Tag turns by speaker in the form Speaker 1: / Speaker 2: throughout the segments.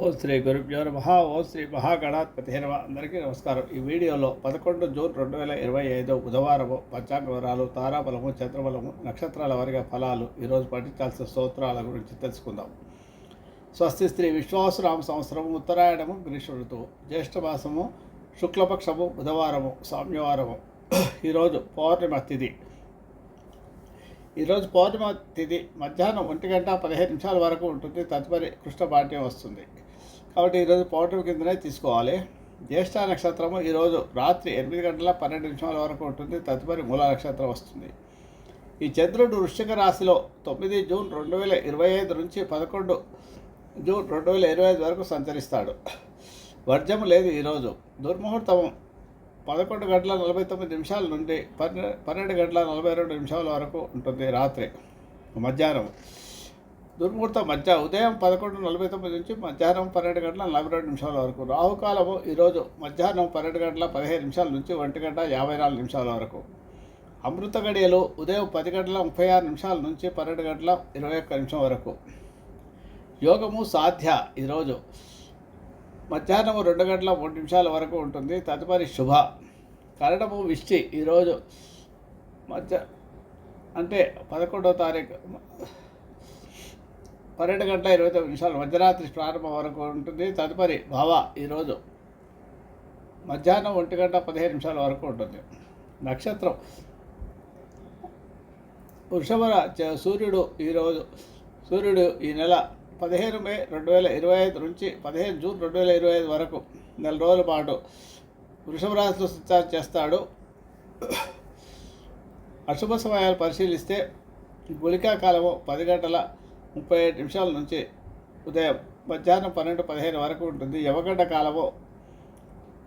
Speaker 1: ఓ శ్రీ గురుభ్యో నమ. ఓ శ్రీ మహాగణాధిపతి నమ. అందరికీ నమస్కారం. ఈ వీడియోలో పదకొండు జూన్ రెండు వేల ఇరవై ఐదు బుధవారము పంచాంగ వివరాలు తారాబలము చంద్రబలము నక్షత్రాల వారిగా ఫలాలు ఈరోజు పఠించాల్సిన స్తోత్రాల గురించి తెలుసుకుందాం. స్వస్తి స్త్రీ విశ్వాసరామ సంవత్సరము ఉత్తరాయణము గ్రీష్మ ఋతువు. జ్యేష్ఠమాసము శుక్లపక్షము బుధవారము సామ్యవారము. ఈరోజు పౌర్ణిమ తిథి ఈరోజు పౌర్ణిమ తిథి మధ్యాహ్నం ఒంటి గంట పదిహేను నిమిషాల వరకు ఉంటుంది. తదుపరి కృష్ణపాఠ్యం వస్తుంది. కాబట్టి ఈరోజు పౌర్ణమి కిందనే తీసుకోవాలి. జ్యేష్ఠ నక్షత్రము ఈరోజు రాత్రి ఎనిమిది గంటల పన్నెండు నిమిషాల వరకు ఉంటుంది. తదుపరి మూల నక్షత్రం వస్తుంది. ఈ చంద్రుడు వృశ్చిక రాశిలో తొమ్మిది జూన్ రెండు వేల ఇరవై ఐదు నుంచి పదకొండు జూన్ రెండు వేల ఇరవై ఐదు వరకు సంచరిస్తాడు. వర్జము లేదు ఈరోజు దుర్ముహూర్తం పదకొండు గంటల నలభై తొమ్మిది నిమిషాల నుండి పన్నె పన్నెండు గంటల నలభై రెండు నిమిషాల వరకు ఉంటుంది రాత్రి. మధ్యాహ్నం దుర్ముహూర్తం మధ్య ఉదయం పదకొండు నలభై తొమ్మిది నుంచి మధ్యాహ్నం పన్నెండు గంటల నలభై రెండు నిమిషాల వరకు రాహుకాలము ఈరోజు మధ్యాహ్నం పన్నెండు గంటల పదిహేను నిమిషాల నుంచి ఒంటి గంట యాభై నాలుగు నిమిషాల వరకు. అమృత గడియలు ఉదయం పది గంటల ముప్పై ఆరు నిమిషాల నుంచి పన్నెండు గంటల ఇరవై ఒక్క నిమిషం వరకు. యోగము సాధ్య ఈరోజు. మధ్యాహ్నం రెండు గంటల మూడు నిమిషాల వరకు ఉంటుంది. తదుపరి శుభ. కరణము విష్టి ఈరోజు మధ్య అంటే పదకొండవ తారీఖు పన్నెండు గంటల ఇరవై తొమ్మిది నిమిషాలు మధ్యరాత్రి ప్రారంభం వరకు ఉంటుంది. తదుపరి భావ ఈరోజు మధ్యాహ్నం ఒంటి గంట పదిహేను నిమిషాల వరకు ఉంటుంది. నక్షత్రం. వృషభ సూర్యుడు ఈరోజు సూర్యుడు ఈ నెల పదిహేను మే రెండు వేల ఇరవై ఐదు నుంచి పదిహేను జూన్ రెండు వేల ఇరవై ఐదు వరకు నెల రోజుల పాటు వృషభ రాశిలో సంచారం చేస్తాడు. అశుభ సమయాలు పరిశీలిస్తే గుళికా కాలము పది గంటల ముప్పై ఏడు నిమిషాల నుంచి ఉదయం మధ్యాహ్నం పన్నెండు పదిహేను వరకు ఉంటుంది. యవగడ్డ కాలము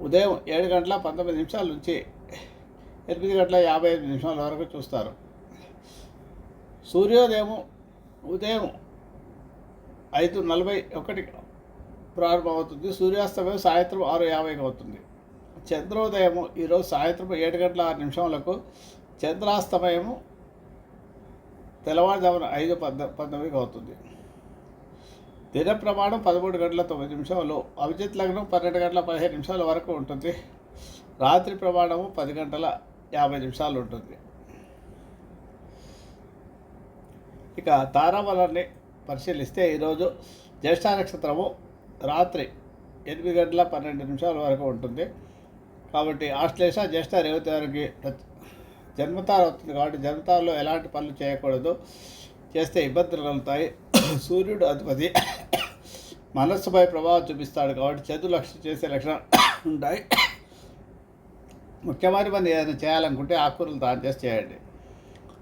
Speaker 1: ఉదయం ఏడు గంటల పంతొమ్మిది నిమిషాల నుంచి ఎనిమిది గంటల యాభై ఐదు నిమిషాల వరకు చూస్తారు. సూర్యోదయం ఉదయం ఐదు నలభై ఒకటి ప్రారంభమవుతుంది. సూర్యాస్తమయం సాయంత్రం ఆరు యాభైకి అవుతుంది. చంద్రోదయము ఈరోజు సాయంత్రం ఏడు గంటల ఆరు నిమిషములకు చంద్రాస్తమయము తెల్లవారుజామున ఐదు పద్ద పంతొమ్మిదికి అవుతుంది. దిన ప్రమాణం పదమూడు గంటల తొమ్మిది నిమిషాలు. అభిజిత్ లగ్నం పన్నెండు గంటల పదిహేను నిమిషాల వరకు ఉంటుంది. రాత్రి ప్రమాణము పది గంటల యాభై నిమిషాలు ఉంటుంది. ఇక తారాబలాన్ని పరిశీలిస్తే ఈరోజు జ్యేష్ఠ నక్షత్రము రాత్రి ఎనిమిది గంటల పన్నెండు నిమిషాల వరకు ఉంటుంది. కాబట్టి ఆశ్లేష జ్యేష్ఠ రేవతి వారికి జన్మతార అవుతుంది కాబట్టి జన్మతారలో ఎలాంటి పనులు చేయకూడదు. చేస్తే ఇబ్బందులు కలుగుతాయి. సూర్యుడు అధిపతి. మనస్సుపై ప్రభావం చూపిస్తాడు కాబట్టి చదువు లక్ష్యం చేసే లక్షణాలు ఉంటాయి. ముఖ్యమైన పని ఏదైనా చేయాలనుకుంటే ఆకుకూరలు దాని చేసి చేయండి.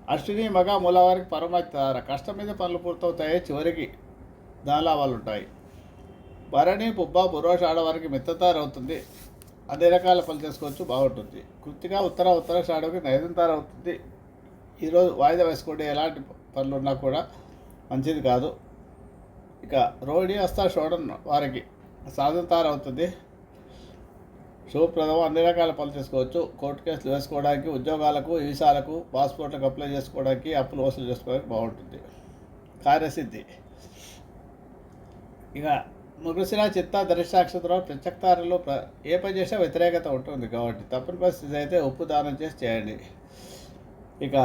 Speaker 1: అశ్విని మగ మూలవారికి పరమాచార కష్టం మీద పనులు పూర్తవుతాయి. చివరికి దానిలాభాలు ఉంటాయి. భరణి పుబ్బ పురోష ఆడవారికి మిత్తతారు అవుతుంది అన్ని రకాల పనులు చేసుకోవచ్చు బాగుంటుంది. కృతిగా ఉత్తర ఉత్తర షాడోకి నైదంతారు అవుతుంది. ఈరోజు వాయిదా వేసుకోండి ఎలాంటి పనులు ఉన్నా కూడా మంచిది కాదు. ఇక రోహిణి హస్త షోడన్ వారికి సాధంతార అవుతుంది. శుభప్రదం అన్ని రకాల పనులు చేసుకోవచ్చు. కోర్టు కేసులు వేసుకోవడానికి ఉద్యోగాలకు వీసాలకు పాస్పోర్ట్లకు అప్లై చేసుకోవడానికి అప్పులు వసూలు చేసుకోవడానికి బాగుంటుంది. కార్యసిద్ధి. ఇక ముగిసిన చిత్త దరిశాక్షతలో ప్రత్యక్తారులో ప్ర ఏ పని చేసినా వ్యతిరేకత ఉంటుంది కాబట్టి తప్పని పరిస్థితి అయితే ఉప్పు దానం చేసి చేయండి. ఇక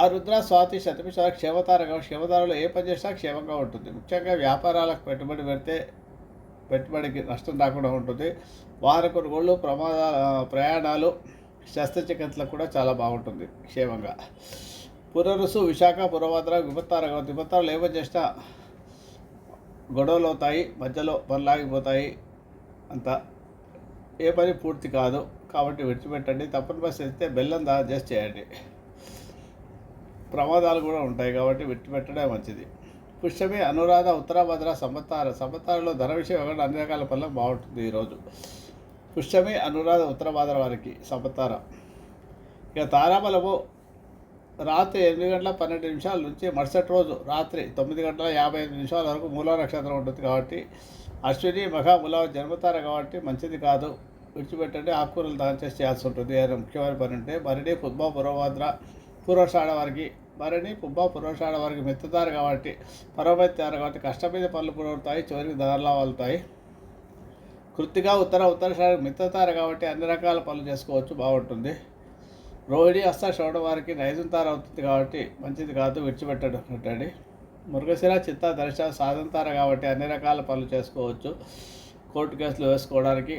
Speaker 1: ఆ రుద్ర స్వాతి శతమిష క్షేమతారగా క్షేమతారలో ఏ పని చేసినా క్షేమంగా ఉంటుంది. ముఖ్యంగా వ్యాపారాలకు పెట్టుబడి పెడితే పెట్టుబడికి నష్టం రాకుండా ఉంటుంది. వాహన కొనుగోళ్ళు ప్రమాద ప్రయాణాలు శస్త్రచికిత్సలకు కూడా చాలా బాగుంటుంది క్షేమంగా. పునరుసు విశాఖ పురభద్ర విపత్తార ఏ పని చేసినా గొడవలు అవుతాయి మధ్యలో పనులు ఆగిపోతాయి అంత. ఏ పని పూర్తి కాదు కాబట్టి విడిచిపెట్టండి. తప్పని పరిస్థితి అయితే బెల్లం దా చేసి చేయండి. ప్రమాదాలు కూడా ఉంటాయి కాబట్టి విడిచిపెట్టడమే మంచిది. పుష్యమి అనురాధ ఉత్తరాభద్ర సంవత్సర సంవత్సరంలో ధర విషయం ఒకటి అన్ని రకాల పనులకు బాగుంటుంది ఈరోజు. పుష్యమి అనురాధ ఉత్తరాభద్ర వారికి సంవత్సర ఇక తారాబలము రాత్రి ఎనిమిది గంటల పన్నెండు నిమిషాల నుంచి మరుసటి రోజు రాత్రి తొమ్మిది గంటల యాభై ఐదు నిమిషాల వరకు మూలా నక్షత్రం ఉంటుంది కాబట్టి అశ్విని మహా మూల జన్మతార కాబట్టి మంచిది కాదు. విడిచిపెట్టండి ఆకుకూరలు దాని చేసి చేయాల్సి ఉంటుంది. ఏదైనా ముఖ్యమైన పని ఉంటే మరిని పుద్మ పురవాద్ర పూర్వషాఢ వారికి మరిని పుబ్బ పురోషాడ వారికి మెత్తుతారు కాబట్టి పరమెత్తారు కాబట్టి కష్టమైన పనులు పుడవుతాయి చివరికి దారిలో వాళ్తాయి కృతిగా ఉత్తర ఉత్తర మిత్రతారు కాబట్టి అన్ని రకాల పనులు చేసుకోవచ్చు. బాగుంటుంది. రోహిణి హస్త శ్రవణ వారికి నైజంతార అవుతుంది కాబట్టి మంచిది కాదు విడిచిపెట్టడం పెట్టండి మృగశిర చిత్త దర్శ సాధంతార కాబట్టి అన్ని రకాల పనులు చేసుకోవచ్చు. కోర్టు కేసులు వేసుకోవడానికి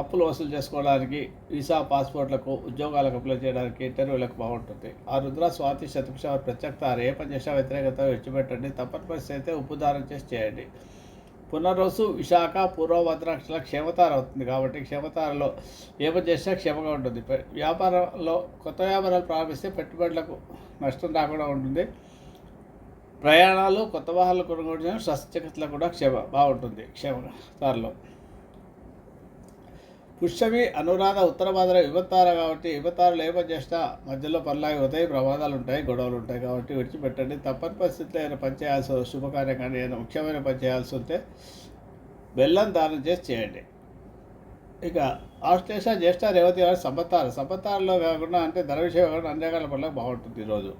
Speaker 1: అప్పులు వసూలు చేసుకోవడానికి వీసా పాస్పోర్ట్లకు ఉద్యోగాలకు అప్లై చేయడానికి ఇంటర్వ్యూలకు బాగుంటుంది. ఆ రుద్ర స్వాతి శతభిష ప్రత్యక్త ఏ పని చేసినా వ్యతిరేకత విడిచిపెట్టండి. తప్పని పరిస్థితి అయితే ఉప్పుదానం చేసి చేయండి. పునర్వసు విశాఖ పూర్వభద్రాక్షల క్షేమతార అవుతుంది కాబట్టి క్షేమతారలో ఏ చేసినా క్షేమంగా ఉంటుంది. వ్యాపారంలో కొత్త వ్యాపారాలు ప్రారంభిస్తే పెట్టుబడులకు నష్టం రాకుండా ఉంటుంది. ప్రయాణాలు కొత్త వాహనాలు కొనుగోలు చేయడం చికిత్సలు కూడా క్షేమ బాగుంటుంది క్షేమతారలో. పుష్యమి అనురాధ ఉత్తర భాద్ర విభత్తార కాబట్టి విభత్తారులు ఏ చేసినా మధ్యలో పనులాగి అవుతాయి ప్రమాదాలు ఉంటాయి గొడవలు ఉంటాయి కాబట్టి విడిచిపెట్టండి. తప్పని పరిస్థితిలో ఏదైనా పని చేయాల్సి శుభకార్యం కానీ ఏదైనా ముఖ్యమైన పని చేయాల్సి ఉంటే బెల్లం దానం చేసి చేయండి. ఇక ఆశ్లేష జ్యేష్ఠ రేవతి వారి సంపత్తారు సంపత్తారులో కాకుండా అంటే ధర విషయం కాకుండా అన్ని రకాల పనులకు బాగుంటుంది ఈరోజు.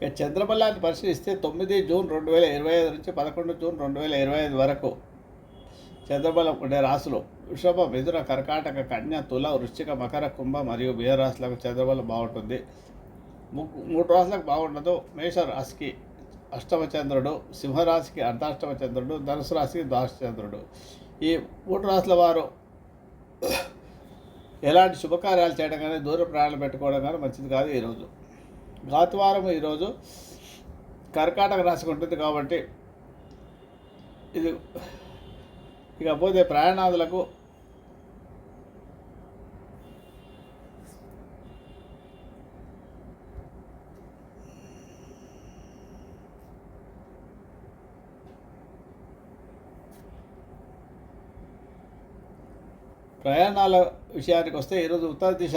Speaker 1: ఇక చంద్రబల్లాన్ని పరిశీలిస్తే తొమ్మిది జూన్ రెండు వేల ఇరవై ఐదు నుంచి పదకొండు జూన్ రెండు వేల ఇరవై ఐదు వరకు చంద్రబలం ఉండే రాశులు వృషభ మిథున కర్కాటక కన్య తుల వృశ్చిక మకర కుంభ మరియు మీన రాశులకు చంద్రబలం బాగుంటుంది. మూడు రాశులకు బాగుండదు. మేష రాశికి అష్టమ చంద్రుడు సింహరాశికి అర్ధాష్టమ చంద్రుడు ధనుసు రాశికి ద్వాదశ చంద్రుడు. ఈ మూడు రాశుల వారు ఎలాంటి శుభకార్యాలు చేయడం కానీ దూర ప్రయాణాలు పెట్టుకోవడం కానీ మంచిది కాదు ఈరోజు గాతువారం ఈరోజు కర్కాటక రాశికి ఉంటుంది కాబట్టి ఇది ఇకపోతే ప్రయాణాదులకు ప్రయాణాల విషయానికి వస్తే ఈరోజు ఉత్తర దిశ.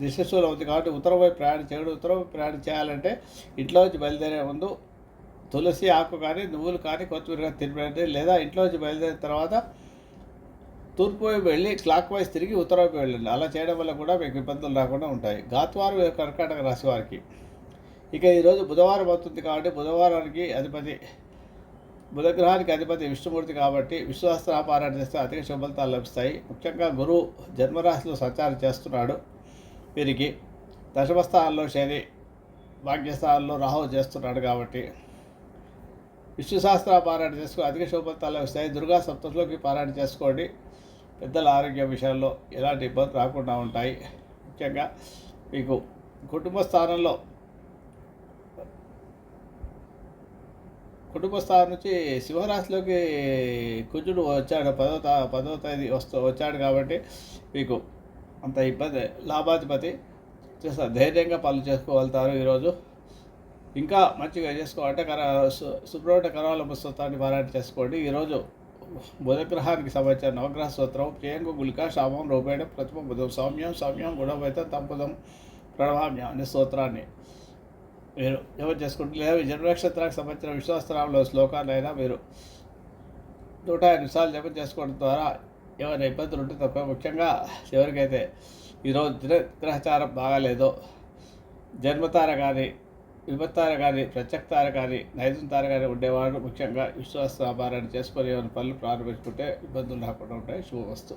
Speaker 1: దిశశూలం ఉంది కాబట్టి ఉత్తరం వైపు ప్రయాణం చేయడం. ఉత్తరం వైపు ప్రయాణం చేయాలంటే ఇంట్లో నుంచి బయలుదేరే ముందు తులసి ఆకు కానీ నువ్వులు కానీ కొత్తిమీర కానీ లేదా ఇంట్లో నుంచి బయలుదేరిన తర్వాత తూర్పు వైపు వెళ్ళి క్లాక్ వైజ్ తిరిగి ఉత్తర వైపు వెళ్ళండి. అలా చేయడం వల్ల కూడా మీకు ఇబ్బందులు రాకుండా ఉంటాయి. గాత్వారం కర్కాటక రాశి వారికి. ఇక ఈరోజు బుధవారం అవుతుంది కాబట్టి బుధవారానికి అధిపతి బుధగ్రహానికి అధిపతి విష్ణుమూర్తి కాబట్టి విశ్వాస పారాయణ చేస్తే అధిక శుభలతాలు లభిస్తాయి. ముఖ్యంగా గురువు జన్మరాశిలో సంచారం చేస్తున్నాడు. వీరికి దశమస్థానంలో శని భాగ్యస్థానంలో రాహు చేస్తున్నాడు కాబట్టి విష్ణు శాస్త్ర పారాయణ చేసుకుని అధిక శుభఫలితాలు వస్తాయి. దుర్గా సప్తలోకి పారాయణ చేసుకోండి. పెద్దల ఆరోగ్య విషయాల్లో ఎలాంటి ఇబ్బంది రాకుండా ఉంటాయి. ముఖ్యంగా మీకు కుటుంబ స్థానంలో కుటుంబ స్థానం నుంచి సింహరాశిలోకి కుజుడు వచ్చాడు. పదో పదో తేదీ వస్తూ వచ్చాడు కాబట్టి మీకు అంత ఇబ్బంది. లాభాధిపతి చేస్తారు. ధైర్యంగా పనులు చేసుకోగలుగుతారు ఈరోజు. ఇంకా మంచిగా చేసుకోవాలంటే కర సుబ్రహ్మణ్య కరాల పుస్తకాన్ని పారాయణ చేసుకోండి. ఈరోజు బుధగ్రహానికి సంబంధించిన నవగ్రహ స్తోత్రం ప్రియంగు గులిక శామం రూపేణ ప్రతిమ బుధం సౌమ్యం సౌమ్యం గుణవైత తంపుదం ప్రణవామ్యం అనే స్తోత్రాన్ని మీరు ఎవరు చేసుకుంటే లేదా ఈ సంబంధించిన విశ్వాసరాములో శ్లోకాలైనా మీరు నూట ఎనిమిషాలు నిమిషాలు జపం చేసుకోవడం ద్వారా ఏమైనా ఇబ్బందులు ఉంటే తప్ప ముఖ్యంగా ఎవరికైతే ఈరోజు దిన గ్రహచారం బాగాలేదో. జన్మతార కానీ విభత్తార కానీ ప్రత్యక్తార కానీ నైజంతార కానీ ఉండేవారు ముఖ్యంగా విశ్వాస వ్యాపారాన్ని చేసుకొని ఏమైనా పనులు ప్రారంభించుకుంటే ఇబ్బందులు రాకుండా ఉంటాయి. శుభవస్తు